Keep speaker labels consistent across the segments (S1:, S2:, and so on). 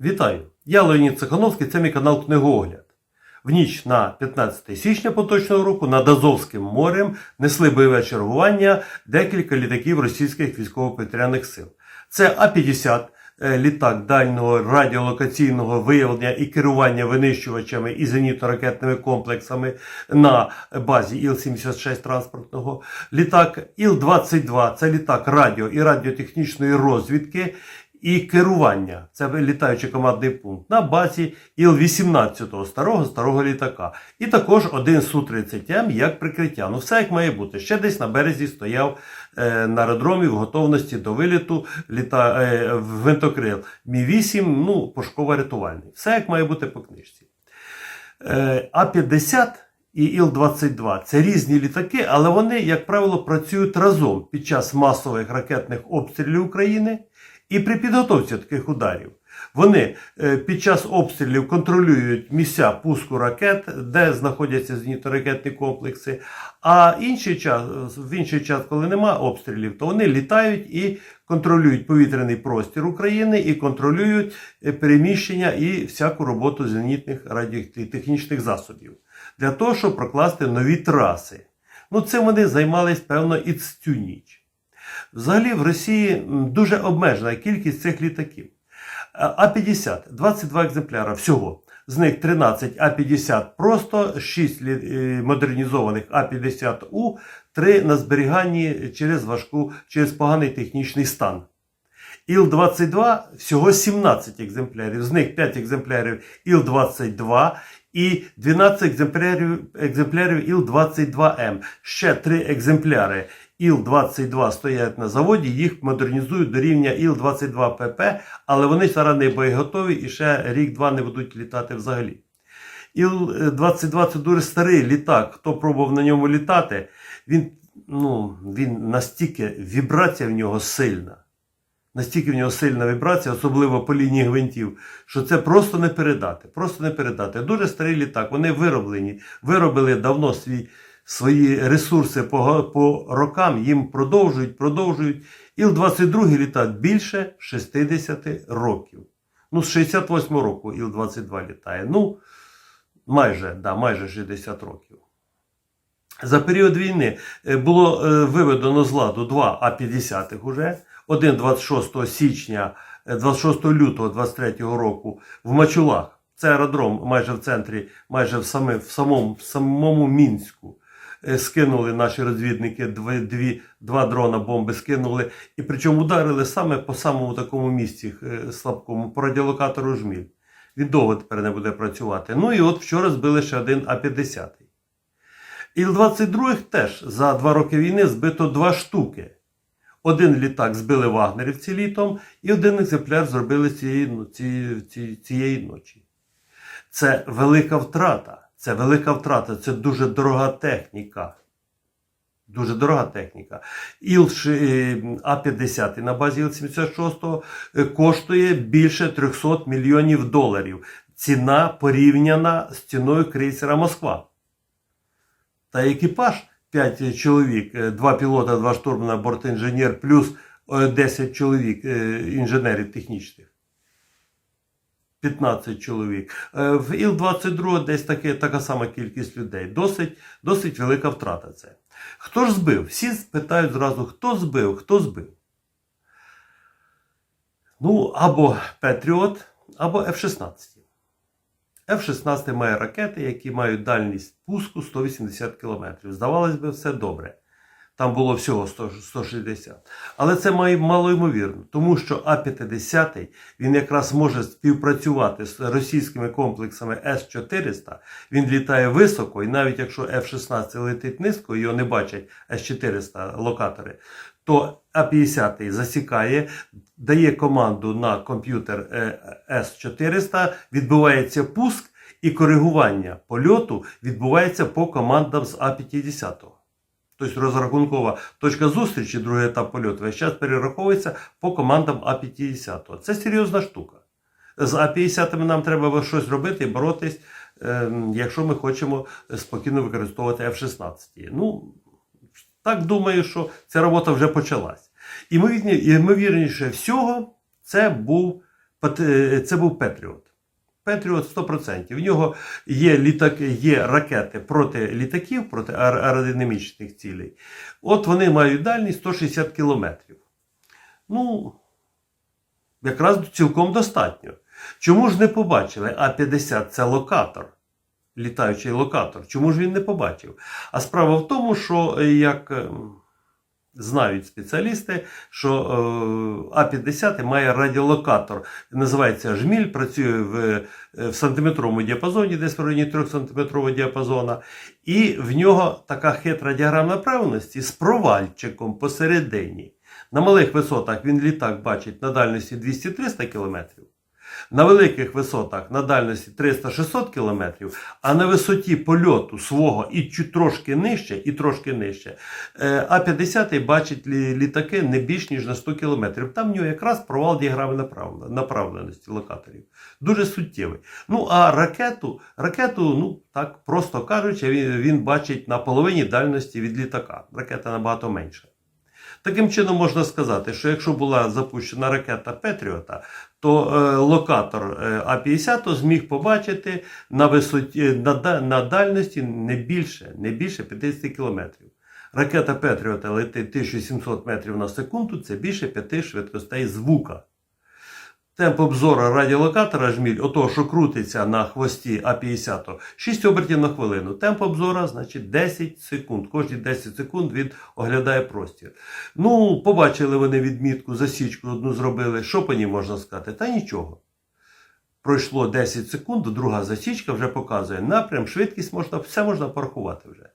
S1: Вітаю! Я Леонід Цехановський, це мій канал Книгоогляд. В ніч на 15 січня поточного року над Азовським морем несли бойове чергування декілька літаків російських військово-повітряних сил. Це А-50, е, літак дальнього радіолокаційного виявлення і керування винищувачами і зенітно-ракетними комплексами на базі Іл-76 транспортного. Літак Іл-22 це літак радіо і радіотехнічної розвідки і керування. Це літаючий командний пункт на базі Іл-18 старого старого літака. І також один Су-30М як прикриття. Ну, все як має бути. Ще десь на березі стояв е, на аеродромі в готовності до виліту літа, е, гвинтокрил Мі-8, ну, пошкова рятувальний. Все як має бути по книжці. Е, А-50 і Іл-22 це різні літаки, але вони, як правило, працюють разом під час масових ракетних обстрілів України і при підготовці таких ударів. Вони е, під час обстрілів контролюють місця пуску ракет, де знаходяться зенітно-ракетні комплекси. А інший час, в інший час, коли нема обстрілів, то вони літають і контролюють повітряний простір України і контролюють е, переміщення і всяку роботу зенітних радіотехнічних засобів для того, щоб прокласти нові траси. Ну, цим вони займались, певно, і цю ніч. Взагалі в Росії дуже обмежена кількість цих літаків. А- А-50 22 екземпляра всього. З них 13 А-50 просто, 6 е, модернізованих А-50У, 3 на зберіганні через важку, через поганий технічний стан. Іл-22 всього 17 екземплярів, з них 5 екземплярів Іл-22 і 12 екземплярів, екземплярів Іл-22М. Ще 3 екземпляри Іл-22 стоять на заводі, їх модернізують до рівня Іл-22ПП, але вони зараз не боєготові і ще рік-два не будуть літати взагалі. Іл-22 це дуже старий літак. Хто пробував на ньому літати, він, ну, він настільки вібрація в нього сильна. Настільки в нього сильна вібрація, особливо по лінії гвинтів, що це просто не передати. Просто не передати. Дуже старий літак. Вони вироблені, виробили давно свій, свої ресурси по, по рокам, їм продовжують, продовжують. Іл-22 літак більше 60 років. Ну, з 68 року Іл-22 літає. Ну, майже, да, майже 60 років. За період війни е, було е, виведено з ладу два А-50 уже. Один 26 січня, е, 26 лютого 23 року в Мачулах. Це аеродром майже в центрі, майже в, саме, в, самому, в самому Мінську. Е, Скинули наші розвідники дві, дві, два дрона бомби скинули. І причому ударили саме по самому такому місці е, слабкому, по радіолокатору Жміль. Він довго тепер не буде працювати. Ну і от вчора збили ще один А-50. Іл-22 теж за два роки війни збито два штуки. Один літак збили вагнерівці літом, і один екземпляр зробили цієї, ну, ці- ці- цієї ночі. Це велика втрата. Це велика втрата, це дуже дорога техніка. Дуже дорога техніка. Іл е, А-50 на базі Іл-76 е, коштує більше 300 мільйонів доларів. Ціна порівняна з ціною крейсера Москва. Та екіпаж 5 чоловік, 2 пілота, 2 штурмана, бортінженер, плюс е, 10 чоловік е, інженерів технічних. 15 чоловік. Е, В Іл-22 десь таке, така сама кількість людей. Досить, досить велика втрата це. Хто ж збив? Всі питають зразу, хто збив, хто збив. Ну, або Петріот, або F-16. F-16 має ракети, які мають дальність пуску 180 км. Здавалось би, все добре. Там було всього 100 160. Але це малоймовірно, тому що А-50 він якраз може співпрацювати з російськими комплексами С-400. Він літає високо, і навіть якщо F-16 летить низько, його не бачать С-400 локатори, то А-50 засікає, дає команду на комп'ютер е, С-400, відбувається пуск, і коригування польоту відбувається по командам з А-50. Тобто розрахункова точка зустрічі, другий етап польоту, весь час перераховується по командам А-50. Це серйозна штука. З А-50 нам треба щось робити і боротись, ем, якщо ми хочемо спокійно використовувати F-16. Ну, так думаю, що ця робота вже почалась. І ми ймовірніше всього, це був е, Це був Петріот. Петріот 100%. В нього є, літак, є ракети проти літаків, проти аеродинамічних цілей. От вони мають дальність 160 кілометрів. Ну, якраз цілком достатньо. Чому ж не побачили? А-50 це локатор, літаючий локатор. Чому ж він не побачив? А справа в тому, що е, як е, знають спеціалісти, що е, А-50 має радіолокатор. Називається жміль, працює в, е, в сантиметровому діапазоні, десь в районі 3 сантиметрового діапазона. І в нього така хитра діаграма направленості з провальчиком посередині. На малих висотах він літак бачить на дальності 200-300 км. На великих висотах на дальності 300-600 км, а на висоті польоту свого і трошки нижче, і трошки нижче, е, А-50 бачить літаки не більш ніж на 100 км. Там в нього якраз провал діаграми направленості локаторів. Дуже суттєвий. Ну а ракету, ракету, ну так просто кажучи, він, він бачить на половині дальності від літака. Ракета набагато менша. Таким чином можна сказати, що якщо була запущена ракета Петріота, то е, локатор е, А-50 зміг побачити на висоті на, на дальності не більше, не більше 50 кілометрів. Ракета Петріота летить 1700 метрів на секунду, це більше 5 швидкостей звука. Темп обзору радіолокатора жміль, ото, що крутиться на хвості А50, 6 обертів на хвилину. Темп обзора, значить, 10 секунд. Кожні 10 секунд він оглядає простір. Ну, побачили вони відмітку, засічку одну зробили. Що по ній можна сказати? Та нічого. Пройшло 10 секунд, друга засічка вже показує напрям, швидкість можна, все можна порахувати вже.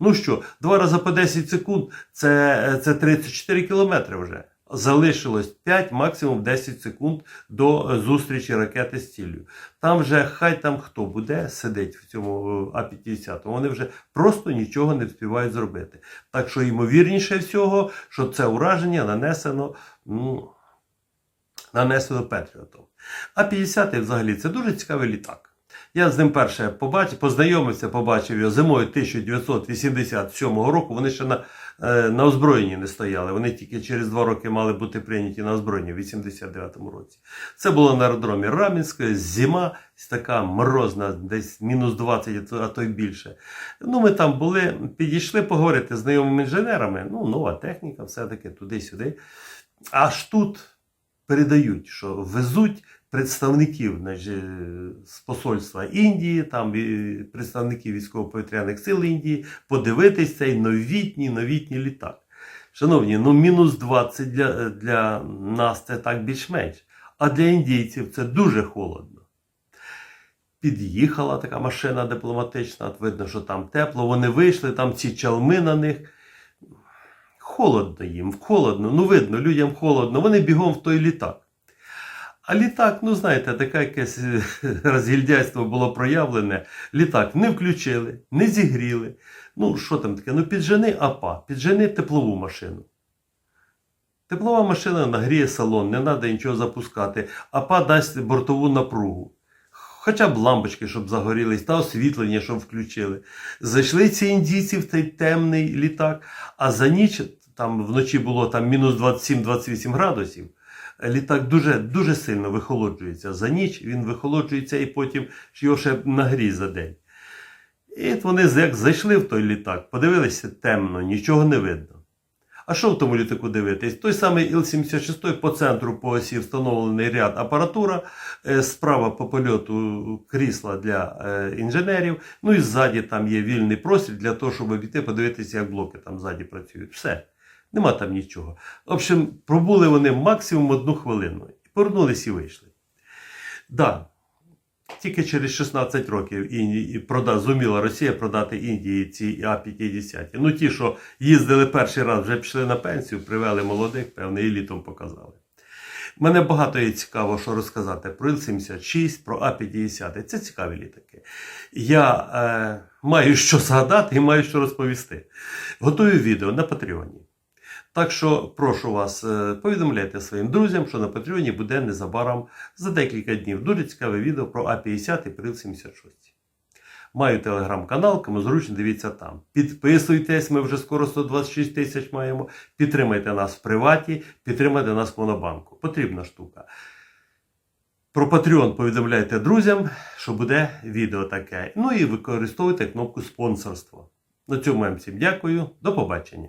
S1: Ну що, два рази по 10 секунд це, це 34 кілометри вже. Залишилось 5, максимум 10 секунд до е, зустрічі ракети з ціллю. Там вже хай там хто буде сидить в цьому е, А-50, вони вже просто нічого не встигають зробити. Так що ймовірніше всього, що це ураження нанесено, ну, нанесено Петріотом. А-50 взагалі це дуже цікавий літак. Я з ним перше побачив, познайомився, побачив його зимою 1987 року. Вони ще на, е, на озброєнні не стояли. Вони тільки через два роки мали бути прийняті на озброєння в 89-му році. Це було на аеродромі Рамінської, зима, така морозна, десь мінус 20, а то й більше. Ну, ми там були, підійшли поговорити з знайомими інженерами. Ну, нова техніка, все-таки туди-сюди. Аж тут передають, що везуть представників значить, з посольства Індії, там представників військово-повітряних сил Індії, подивитись цей новітній новітній літак. Шановні, ну мінус 20 для, для нас це так більш-менш. А для індійців це дуже холодно. Під'їхала така машина дипломатична, видно, що там тепло. Вони вийшли, там ці чалми на них. Холодно їм, холодно. Ну, видно, людям холодно. Вони бігом в той літак. А літак, ну знаєте, таке якесь розгільдяйство було проявлене. Літак не включили, не зігріли. Ну, що там таке? Ну, піджени АПА, піджени теплову машину. Теплова машина нагріє салон, не треба нічого запускати. АПА дасть бортову напругу. Хоча б лампочки, щоб загорілись, та освітлення, щоб включили. Зайшли ці індійці в цей темний літак, а за ніч, там вночі було там мінус 27-28 градусів. Літак дуже, дуже сильно вихолоджується. За ніч він вихолоджується і потім його ще нагрій за день. І от вони як зайшли в той літак, подивилися темно, нічого не видно. А що в тому літаку дивитись? Той самий Іл-76 по центру по осі встановлений ряд апаратура, е, справа по польоту крісла для е, інженерів, ну і ззаді там є вільний простір для того, щоб обійти, подивитися, як блоки там ззаді працюють. Все. Нема там нічого. В общем, пробули вони максимум одну хвилину. І повернулись і вийшли. Да, тільки через 16 років Інді... прода... зуміла Росія продати Індії ці А-50. Ну, ті, що їздили перший раз, вже пішли на пенсію, привели молодих, певне, і літом показали. Мене багато є цікаво, що розказати про Іл-76, про А-50. Це цікаві літаки. Я е, маю що згадати і маю що розповісти. Готую відео на Патреоні. Так що прошу вас, е, повідомляйте своїм друзям, що на Патреоні буде незабаром за декілька днів дуже цікаве відео про А-50 і про Іл-76. Маю телеграм-канал, кому зручно дивіться там. Підписуйтесь, ми вже скоро 126 тисяч маємо. Підтримайте нас в приваті, підтримайте нас в монобанку. Потрібна штука. Про Patreon повідомляйте друзям, що буде відео таке. Ну і використовуйте кнопку спонсорство. На цьому я всім дякую. До побачення.